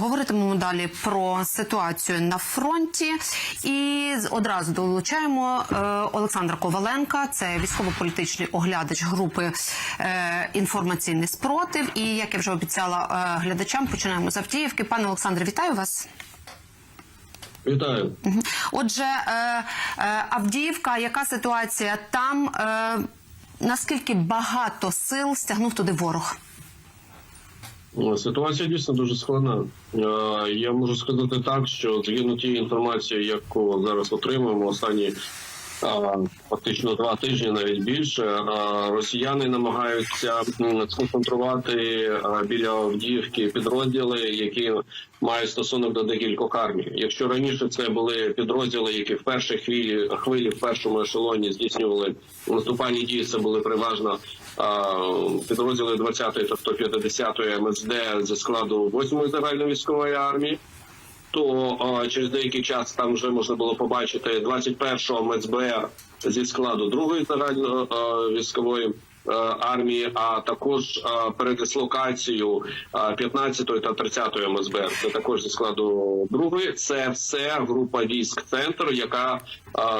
Говоритимемо далі про ситуацію на фронті і одразу долучаємо е, Олександра Коваленка. Це військово-політичний оглядач групи е, інформаційний спротив. І як я вже обіцяла е, глядачам, починаємо з Авдіївки. Пане Олександре, вітаю вас. Вітаю. Отже, Авдіївка, яка ситуація там? Наскільки багато сил стягнув туди ворог? Ситуація дійсно дуже складна. Е, Я можу сказати так, що згідно тієї інформації, яку зараз отримуємо, останні фактично два тижні, навіть більше, росіяни намагаються сконцентрувати біля Авдіївки підрозділи, які мають стосунок до декількох армій. Якщо раніше це були підрозділи, які в першій хвилі хвилі в першому ешелоні здійснювали наступальні дії, це були переважно підрозділи 20-ї та 150-ї МСД зі складу 8-ї загальновійськової армії. То через деякий час там вже можна було побачити 21-го МСБР зі складу 2-ї загальновійськової е, армії, а також передислокацію а, 15-ї та 30-ї МСБР. Це також зі складу 2-ї. Це все група військ центр, яка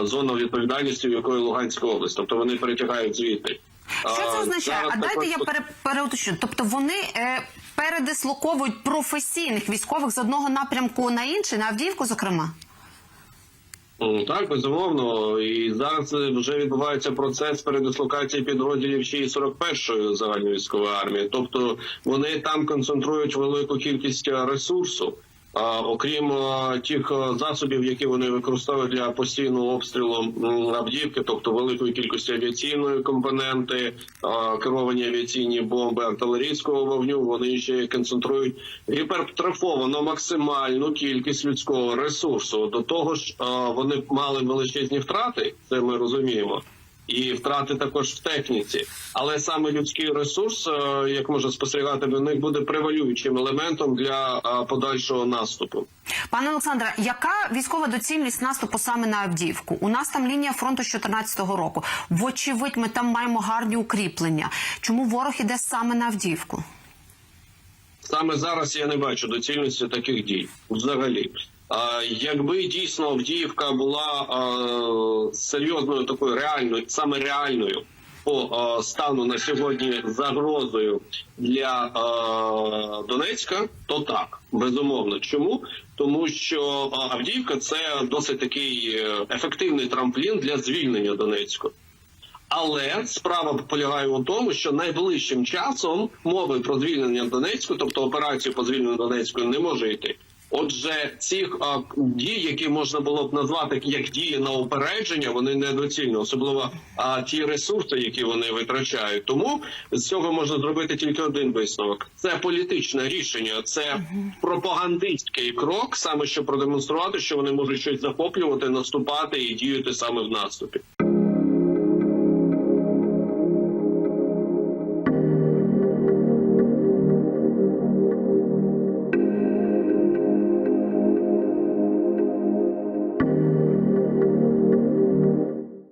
зона відповідальності, якої Луганська область. Тобто вони перетягають звідти. Що це означає? зараз А дайте також- я пере, переуточню. Тобто вони е, передислоковують професійних військових з одного напрямку на інший, на Авдіївку, зокрема. Так, безумовно. І зараз вже відбувається процес передислокації підрозділів ще й 41-ї загальної військової армії. Тобто вони там концентрують велику кількість ресурсу. Окрім е, тих е, засобів, які вони використовують для постійного обстрілу Авдіївки, тобто великої кількості авіаційної компоненти, е, керовані авіаційні бомби артилерійського вогню, вони ще концентрують гіпертрофовано максимальну кількість людського ресурсу. До того ж, вони мали величезні втрати, це ми розуміємо. І втрати також в техніці, але саме людський ресурс, е, як можна спостерігати, до них буде превалюючим елементом для е, подальшого наступу. Пане Олександре, яка військова доцільність наступу саме на Авдіївку? У нас там лінія фронту з 2014 року. Вочевидь, ми там маємо гарні укріплення. Чому ворог іде саме на Авдіївку? Саме зараз я не бачу доцільності таких дій взагалі. Якби дійсно Авдіївка була серйозною такою реальною, саме реальною по стану на сьогодні загрозою для Донецька, то так безумовно. Чому? Тому що Авдіївка це досить такий е, ефективний трамплін для звільнення Донецька. Але справа полягає у тому, що найближчим часом мови про звільнення Донецьку, тобто операцію по звільненню Донецької, не може йти. Отже, ці а, дії, які можна було б назвати як дії на упередження, вони недоцільні, особливо а, ті ресурси, які вони витрачають. Тому з цього можна зробити тільки один висновок: це політичне рішення, це пропагандистський крок, саме щоб продемонструвати, що вони можуть щось захоплювати, наступати і діяти саме в наступі.